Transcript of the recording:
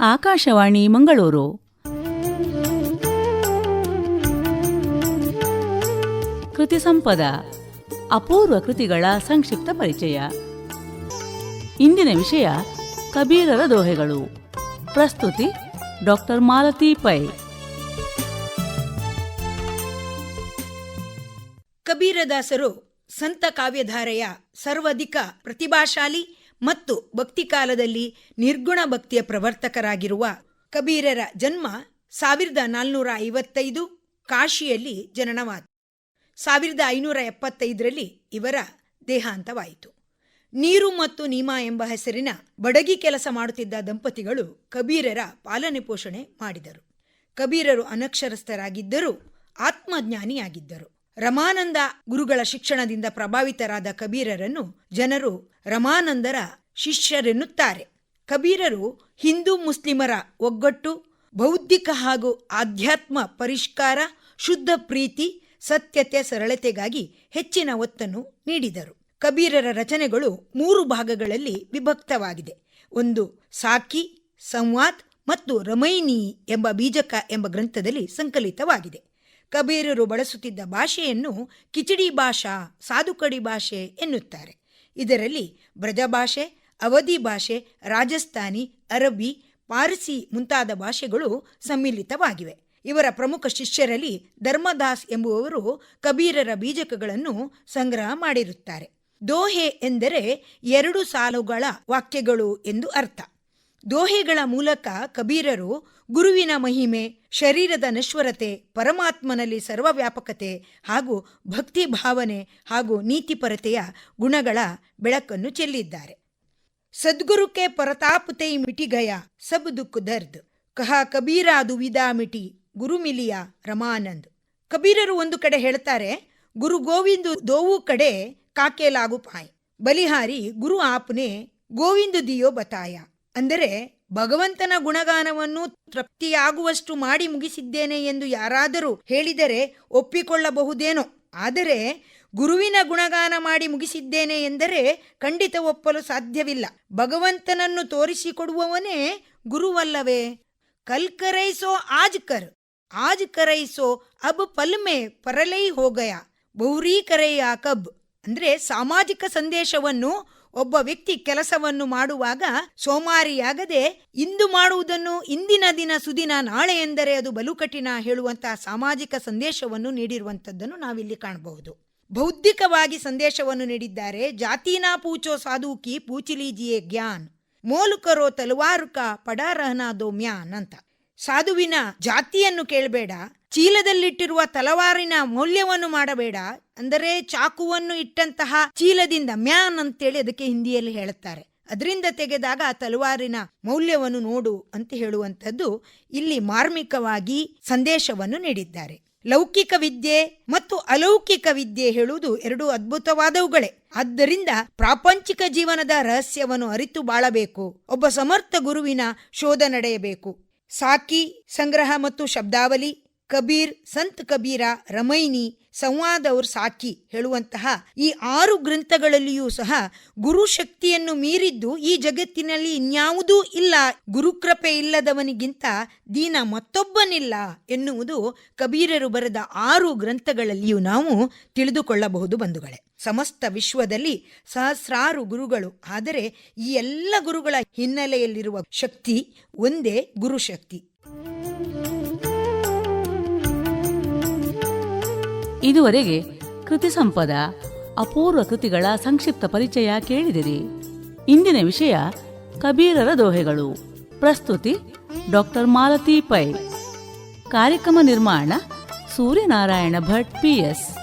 ಆಕಾಶವಾಣಿ ಮಂಗಳೂರು. ಕೃತಿ ಸಂಪದ, ಅಪೂರ್ವ ಕೃತಿಗಳ ಸಂಕ್ಷಿಪ್ತ ಪರಿಚಯ. ಇಂದಿನ ವಿಷಯ ಕಬೀರರ ದೋಹೆಗಳು. ಪ್ರಸ್ತುತಿ ಡಾಕ್ಟರ್ ಮಾಲತಿ ಪೈ. ಕಬೀರದಾಸರು, ಸಂತ ಕಾವ್ಯಧಾರೆಯ ಸರ್ವಾಧಿಕ ಪ್ರತಿಭಾಶಾಲಿ ಮತ್ತು ಭಕ್ತಿ ಕಾಲದಲ್ಲಿ ನಿರ್ಗುಣ ಭಕ್ತಿಯ ಪ್ರವರ್ತಕರಾಗಿರುವ ಕಬೀರರ ಜನ್ಮ ಸಾವಿರದ ನಾಲ್ನೂರ ಐವತ್ತೈದು ಕಾಶಿಯಲ್ಲಿ ಜನನವಾದ. ಸಾವಿರದ ಐನೂರ ಎಪ್ಪತ್ತೈದರಲ್ಲಿ ಇವರ ದೇಹಾಂತವಾಯಿತು. ನೀರು ಮತ್ತು ನೀಮಾ ಎಂಬ ಹೆಸರಿನ ಬಡಗಿ ಕೆಲಸ ಮಾಡುತ್ತಿದ್ದ ದಂಪತಿಗಳು ಕಬೀರರ ಪಾಲನೆ ಪೋಷಣೆ ಮಾಡಿದರು. ಕಬೀರರು ಅನಕ್ಷರಸ್ಥರಾಗಿದ್ದರೂ ಆತ್ಮಜ್ಞಾನಿಯಾಗಿದ್ದರು. ರಮಾನಂದ ಗುರುಗಳ ಶಿಕ್ಷಣದಿಂದ ಪ್ರಭಾವಿತರಾದ ಕಬೀರರನ್ನು ಜನರು ರಮಾನಂದರ ಶಿಷ್ಯರೆನ್ನುತ್ತಾರೆ. ಕಬೀರರು ಹಿಂದೂ ಮುಸ್ಲಿಮರ ಒಗ್ಗಟ್ಟು, ಬೌದ್ಧಿಕ ಹಾಗೂ ಆಧ್ಯಾತ್ಮ ಪರಿಷ್ಕಾರ, ಶುದ್ಧ ಪ್ರೀತಿ ಸತ್ಯತೆ ಸರಳತೆಗಾಗಿ ಹೆಚ್ಚಿನ ಒತ್ತನ್ನು ನೀಡಿದರು. ಕಬೀರರ ರಚನೆಗಳು ಮೂರು ಭಾಗಗಳಲ್ಲಿ ವಿಭಕ್ತವಾಗಿದೆ. ಒಂದು ಸಾಕಿ ಸಂವಾದ್ ಮತ್ತು ರಮೈನಿ ಎಂಬ ಬೀಜಕ ಎಂಬ ಗ್ರಂಥದಲ್ಲಿ ಸಂಕಲಿತವಾಗಿದೆ. ಕಬೀರರು ಬಳಸುತ್ತಿದ್ದ ಭಾಷೆಯನ್ನು ಕಿಚಡಿ ಭಾಷಾ, ಸಾಧುಕಡಿ ಭಾಷೆ ಎನ್ನುತ್ತಾರೆ. ಇದರಲ್ಲಿ ಬ್ರಜಭಾಷೆ ಅವಧಿ ಭಾಷೆ, ರಾಜಸ್ಥಾನಿ, ಅರಬ್ಬಿ, ಪಾರ್ಸಿ ಮುಂತಾದ ಭಾಷೆಗಳು ಸಮ್ಮಿಲಿತವಾಗಿವೆ. ಇವರ ಪ್ರಮುಖ ಶಿಷ್ಯರಲ್ಲಿ ಧರ್ಮದಾಸ್ ಎಂಬುವವರು ಕಬೀರರ ಬೀಜಕಗಳನ್ನು ಸಂಗ್ರಹ ಮಾಡಿರುತ್ತಾರೆ. ದೋಹೆ ಎಂದರೆ ಎರಡು ಸಾಲುಗಳ ವಾಕ್ಯಗಳು ಎಂದು ಅರ್ಥ. ದೋಹೆಗಳ ಮೂಲಕ ಕಬೀರರು ಗುರುವಿನ ಮಹಿಮೆ, ಶರೀರದ ನಶ್ವರತೆ, ಪರಮಾತ್ಮನಲ್ಲಿ ಸರ್ವವ್ಯಾಪಕತೆ ಹಾಗೂ ಭಕ್ತಿ ಭಾವನೆ ಹಾಗೂ ನೀತಿಪರತೆಯ ಗುಣಗಳ ಬೆಳಕನ್ನು ಚೆಲ್ಲಿದ್ದಾರೆ. ಸದ್ಗುರುಕೆ ಪರತಾಪುತೈ ಮಿಟಿಗಯ ಸಬ್ ದುಃಖ ದರ್ದ್. ಕಹ ಕಬೀರ ದುವಿದಾ ಮಿಟಿ, ಗುರು ಮಿಲಿಯ ರಮಾನಂದ್. ಕಬೀರರು ಒಂದು ಕಡೆ ಹೇಳ್ತಾರೆ ಗುರು ಗೋವಿಂದು ದೋವು ಕಡೆ ಕಾಕೇಲಾಗು ಪಾಯ್. ಬಲಿಹಾರಿ ಗುರು ಆಪ್ನೆ, ಗೋವಿಂದು ದಿಯೋ ಬತಾಯ. ಅಂದರೆ ಭಗವಂತನ ಗುಣಗಾನವನ್ನು ತೃಪ್ತಿಯಾಗುವಷ್ಟು ಮಾಡಿ ಮುಗಿಸಿದ್ದೇನೆ ಎಂದು ಯಾರಾದರೂ ಹೇಳಿದರೆ ಒಪ್ಪಿಕೊಳ್ಳಬಹುದೇನೋ. ಆದರೆ ಗುರುವಿನ ಗುಣಗಾನ ಮಾಡಿ ಮುಗಿಸಿದ್ದೇನೆ ಎಂದರೆ ಖಂಡಿತ ಒಪ್ಪಲು ಸಾಧ್ಯವಿಲ್ಲ. ಭಗವಂತನನ್ನು ತೋರಿಸಿಕೊಡುವವನೇ ಗುರುವಲ್ಲವೇ? ಕಲ್ಕರೈಸೋ ಆಜ್ ಕರ್. ಆಜ್ ಕರೈಸೋ ಅಬ್ ಪಲ್ಮೆ ಪರಲೈ ಹೋಗಯ. ಬಹುರೀ ಕರೆಯ ಕಬ್. ಅಂದರೆ ಸಾಮಾಜಿಕ ಸಂದೇಶವನ್ನು ಒಬ್ಬ ವ್ಯಕ್ತಿ ಕೆಲಸವನ್ನು ಮಾಡುವಾಗ ಸೋಮಾರಿಯಾಗದೆ ಇಂದು ಮಾಡುವುದನ್ನು ಇಂದಿನ ದಿನ ಸುದಿನ ನಾಳೆ ಎಂದರೆ ಅದು ಬಲು ಕಠಿಣ ಹೇಳುವಂತಹ ಸಾಮಾಜಿಕ ಸಂದೇಶವನ್ನು ನೀಡಿರುವಂಥದ್ದನ್ನು ನಾವಿಲ್ಲಿ ಕಾಣಬಹುದು. ಬೌದ್ಧಿಕವಾಗಿ ಸಂದೇಶವನ್ನು ನೀಡಿದ್ದಾರೆ, ಜಾತೀನಾ ಪೂಚೋ ಸಾಧುಕಿ ಪೂಚಿಲೀಜಿಯೇ ಗ್ಯಾನ್ ಮೋಲುಕರೋ ತಲವಾರುಕ ಪಡಾರಹನ ದೋ ಮ್ಯಾನ್ ಅಂತ. ಸಾಧುವಿನ ಜಾತಿಯನ್ನು ಕೇಳಬೇಡ, ಚೀಲದಲ್ಲಿಟ್ಟಿರುವ ತಲವಾರಿನ ಮೌಲ್ಯವನ್ನು ಮಾಡಬೇಡ, ಅಂದರೆ ಚಾಕುವನ್ನು ಇಟ್ಟಂತಹ ಚೀಲದಿಂದ ಮ್ಯಾನ್ ಅಂತೇಳಿ ಅದಕ್ಕೆ ಹಿಂದಿಯಲ್ಲಿ ಹೇಳುತ್ತಾರೆ. ಅದರಿಂದ ತೆಗೆದಾಗ ಆ ತಲವಾರಿನ ಮೌಲ್ಯವನ್ನು ನೋಡು ಅಂತ ಹೇಳುವಂಥದ್ದು ಇಲ್ಲಿ ಮಾರ್ಮಿಕವಾಗಿ ಸಂದೇಶವನ್ನು ನೀಡಿದ್ದಾರೆ. ಲೌಕಿಕ ವಿದ್ಯೆ ಮತ್ತು ಅಲೌಕಿಕ ವಿದ್ಯೆ ಹೇಳುವುದು ಎರಡು ಅದ್ಭುತವಾದವುಗಳೇ. ಆದ್ದರಿಂದ ಪ್ರಾಪಂಚಿಕ ಜೀವನದ ರಹಸ್ಯವನ್ನು ಅರಿತು ಬಾಳಬೇಕು, ಒಬ್ಬ ಸಮರ್ಥ ಗುರುವಿನ ಶೋಧ ನಡೆಯಬೇಕು. ಸಾಕಿ ಸಂಗ್ರಹ ಮತ್ತು ಶಬ್ದಾವಲಿ ಕಬೀರ್, ಸಂತ್ ಕಬೀರ, ರಮೈನಿ, ಸಂವಾದ ಅವ್ರ ಸಾಕಿ ಹೇಳುವಂತಹ ಈ ಆರು ಗ್ರಂಥಗಳಲ್ಲಿಯೂ ಸಹ ಗುರು ಶಕ್ತಿಯನ್ನು ಮೀರಿದ್ದು ಈ ಜಗತ್ತಿನಲ್ಲಿ ಇನ್ಯಾವುದೂ ಇಲ್ಲ. ಗುರುಕೃಪೆ ಇಲ್ಲದವನಿಗಿಂತ ದೀನ ಮತ್ತೊಬ್ಬನಿಲ್ಲ ಎನ್ನುವುದು ಕಬೀರರು ಬರೆದ ಆರು ಗ್ರಂಥಗಳಲ್ಲಿಯೂ ನಾವು ತಿಳಿದುಕೊಳ್ಳಬಹುದು ಬಂಧುಗಳೇ. ಸಮಸ್ತ ವಿಶ್ವದಲ್ಲಿ ಸಹಸ್ರಾರು ಗುರುಗಳು, ಆದರೆ ಈ ಎಲ್ಲ ಗುರುಗಳ ಹಿನ್ನೆಲೆಯಲ್ಲಿರುವ ಶಕ್ತಿ ಒಂದೇ ಗುರುಶಕ್ತಿ ಇದುವರೆಗೆ ಕೃತಿ ಸಂಪದ, ಅಪೂರ್ವ ಕೃತಿಗಳ ಸಂಕ್ಷಿಪ್ತ ಪರಿಚಯ ಕೇಳಿದಿರಿ. ಇಂದಿನ ವಿಷಯ ಕಬೀರರ ದೋಹೆಗಳು. ಪ್ರಸ್ತುತಿ ಡಾಕ್ಟರ್ ಮಾಲತಿ ಪೈ. ಕಾರ್ಯಕ್ರಮ ನಿರ್ಮಾಣ ಸೂರ್ಯನಾರಾಯಣ ಭಟ್ ಪಿಎಸ್